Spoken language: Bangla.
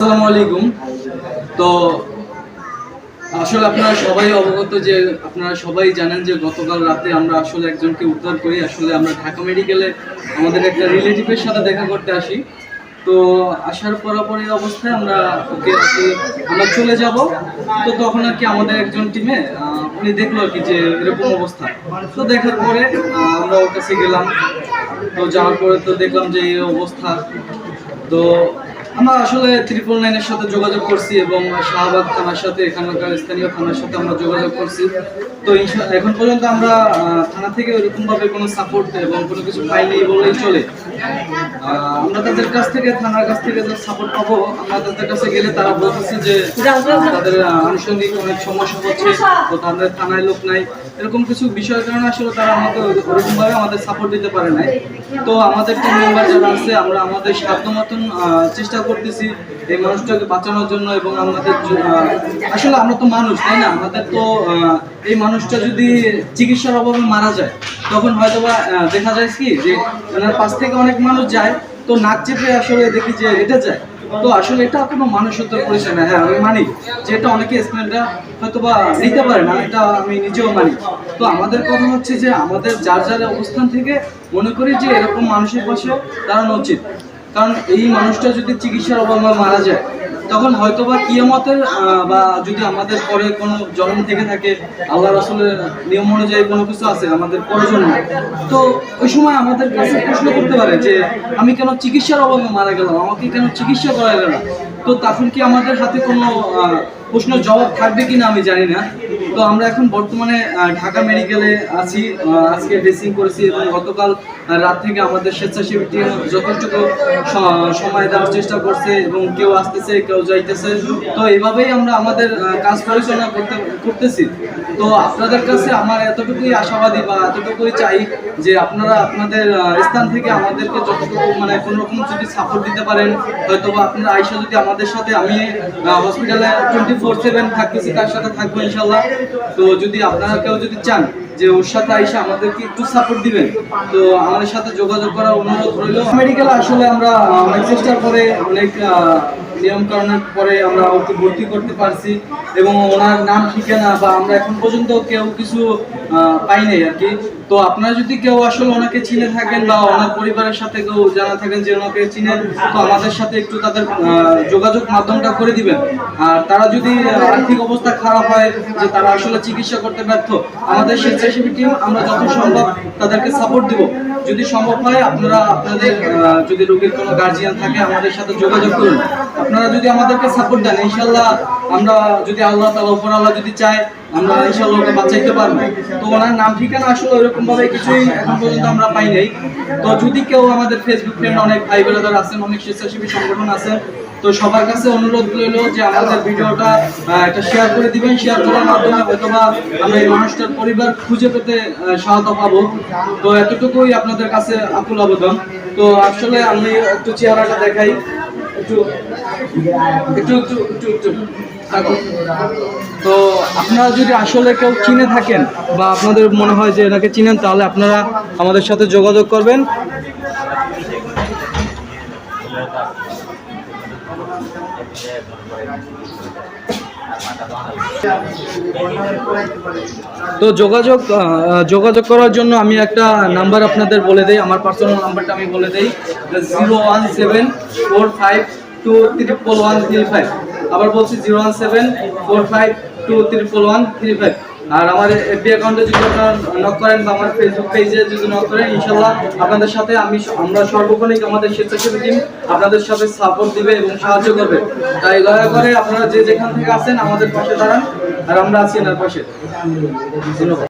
আসসালামু আলাইকুম। তো আসলে আপনারা সবাই অবগত যে, আপনারা সবাই জানেন যে গতকাল রাতে আমরা আসলে একজনকে উদ্ধার করি। আসলে আমরা ঢাকা মেডিকেলে আমাদের একটা রিলেটিভের সাথে দেখা করতে আসি। তো আসার পরাপরি অবস্থায় আমরা ওকে আমরা চলে যাব। তো তখন আর কি আমাদের একজন টিমে উনি দেখল আর কি যে এরকম অবস্থা। তো দেখার পরে আমরা ওর কাছে গেলাম। তো যাওয়ার পরে তো দেখলাম যে এই অবস্থা। তো আমরা আসলে ত্রিপল নাইনের সাথে যোগাযোগ করছি এবং শাহবাগ থানার সাথে, এখানকার স্থানীয় থানার সাথে আমরা যোগাযোগ করছি। তো এখন পর্যন্ত আমরা থানা থেকে ওরকমভাবে কোনো সাপোর্ট এবং কোনো কিছু পাইনি বললেই চলে। আমরা তাদের কাছ থেকে থানার কাছ থেকে যে সাপোর্ট পাবো আমরা তাদের কাছে গেলে তারা বলতেছে যে তাদের আনুষঙ্গিক অনেক সমস্যা হচ্ছে তো তাদের থানায় লোক নাই। এরকম কিছু বিষয়ের কারণে আসলে তারা আমাকে ওরকম ভাবে আমাদের সাপোর্ট দিতে পারে নাই। তো আমাদের টিম মেম্বার যারা আছে আমরা আমাদের সাধ্য মতন চেষ্টা করতেছি এই মানুষটাকে বাঁচানোর জন্য এবং আমাদের আসলে আমরা তো মানুষ তাই না? আমাদের তো এই মানুষটা যদি চিকিৎসার অভাবে মারা যায় তখন হয়তো বা দেখা যায় কি যে ওনার পাশ থেকে অনেক মানুষ যায়, তো নাক চেপে আসলে দেখি যে এটা যায়। তো আসলে এটা কোনো মানুষত্বের পরিচয় না। হ্যাঁ আমি মানি যে এটা অনেকে স্টুডেন্টরা হয়তো বা নিতে পারে না, এটা আমি নিজেও মানি। তো আমাদের কথা হচ্ছে যে আমাদের যার যার অবস্থান থেকে মনে করি যে এরকম মানুষের পাশে দাঁড়ানো উচিত। কারণ এই মানুষটা যদি চিকিৎসার অভাবে মারা যায় তখন হয়তো বা কিয়ামতের বা যদি আমাদের পরে কোনো জন্ম থেকে থাকে, আল্লাহ রাসুলের নিয়ম অনুযায়ী কোনো কিছু আছে আমাদের প্রয়োজন তো ওই সময় আমাদের কাছে প্রশ্ন করতে পারে যে, আমি কেন চিকিৎসার অভাবে মারা গেলাম? আমাকে কেন চিকিৎসা করা গেল তো তখন কি আমাদের হাতে কোনো প্রশ্ন জবাব থাকবে কিনা আমি জানি না। তো আমরা এখন বর্তমানে ঢাকা মেডিকেলে আছি আজকে ড্রেসিং করেছি এবং গতকাল রাত থেকে আমাদের স্বেচ্ছাসেবী টিম যথেষ্টটুকু সময় দেওয়ার চেষ্টা করছে এবং কেউ আসতেছে, কেউ যাইতেছে। তো এইভাবেই আমরা আমাদের কাজ পরিচালনা করতে, করতেছি। তো আপনাদের কাছে আমার এতটুকুই আশাবাদী বা এতটুকুই চাই যে আপনারা আপনাদের স্থান থেকে আমাদেরকে যতটুকু মানে কোনো রকম যদি সাপোর্ট দিতে পারেন হয়তো বা আপনারা আইসা যদি আমাদের সাথে, আমি হসপিটালে টোয়েন্টি ফোর সেভেন থাকতেছি, তার সাথে থাকব ইনশাল্লাহ তো যদি আপনারা কেউ যদি চান যে ওর সাথে আইসে আমাদেরকে একটু সাপোর্ট দিবেন। তো আমাদের সাথে যোগাযোগ করার অনুরোধ রইল। মেডিকেল আসলে আমরা অনেক পরে অনেক নিয়ম কারণের পরে আমরা ওকে ভর্তি করতে পারছি এবং ওনার নাম, ঠিকানা বা আমরা এখন পর্যন্ত কেউ কিছু পাই নাই আর কি। তো আপনারা যদি কেউ আসলে ওনাকে চিনে থাকেন বা ওনার পরিবারের সাথে কেউ জানা থাকেন যে ওনাকে চিনেন, তো আমাদের সাথে একটু তাদের যোগাযোগ মাধ্যমটা করে দিবেন। আর তারা যদি আর্থিক অবস্থা খারাপ হয়, যে তারা আসলে চিকিৎসা করতে ব্যর্থ, আমাদের স্বেচ্ছাসেবী টিম আমরা যত সম্ভব তাদেরকে সাপোর্ট দিব। যদি সম্ভব হয়, আপনারা আপনাদের যদি রোগীর কোনো গার্জিয়ান থাকে, আমাদের সাথে যোগাযোগ করুন। আপনারা যদি আমাদেরকে সাপোর্ট দেন, ইনশাল্লাহ আমরা যদি আল্লাহ তালা উপর আল্লাহ যদি চায়, আমরা ইনশাল্লাহ ওকে বাঁচাইতে পারব। তো ওনার নাম, ঠিকানা আসলে ওইরকম ভাবে কিছুই এখন পর্যন্ত আমরা পাই নাই। তো যদি কেউ আমাদের ফেসবুক ফ্রেন্ড অনেক ভাই বোনেরা আছেন, অনেক স্বেচ্ছাসেবী সংগঠন আছে, তো সবার কাছে অনুরোধ রইল যে আমাদের ভিডিওটা একটা শেয়ার করে দিবেন। শেয়ার করার মাধ্যমে হয়তোবা আমরা এই মানুষটার পরিবার খুঁজে পেতে সহায়তা পাবো। তো এতটুকুই আপনাদের কাছে আকুল আবেদন। তো আসলে আমি একটু চেহারাটা দেখাই, একটু তো আপনারা যদি আসলে কেউ চিনে থাকেন বা আপনাদের মনে হয় যে এনাকে চিনেন, তাহলে আপনারা আমাদের সাথে যোগাযোগ করবেন। তো যোগাযোগ যোগাযোগ করার জন্য আমি একটা নাম্বার আপনাদের বলে দেই। আমার পার্সোনাল নাম্বারটা আমি বলে দেই। Zero one seven four five two triple one three five আবার বলছি zero one seven four five two triple one three five আর আমার এফবি অ্যাকাউন্টে যদি আপনারা নক করেন বা আমার ফেসবুক পেজে যদি নক করেন ইনশাল্লাহ আপনাদের সাথে আমি আমরা সর্বক্ষণিক আমাদের স্বেচ্ছাসেবী টিম আপনাদের সাথে সাপোর্ট দিবে এবং সাহায্য করবে। তাই দয়া করে আপনারা যে যেখান থেকে আসেন আমাদের পাশে দাঁড়ান। আর আমরা আছি এনার পাশে। ধন্যবাদ।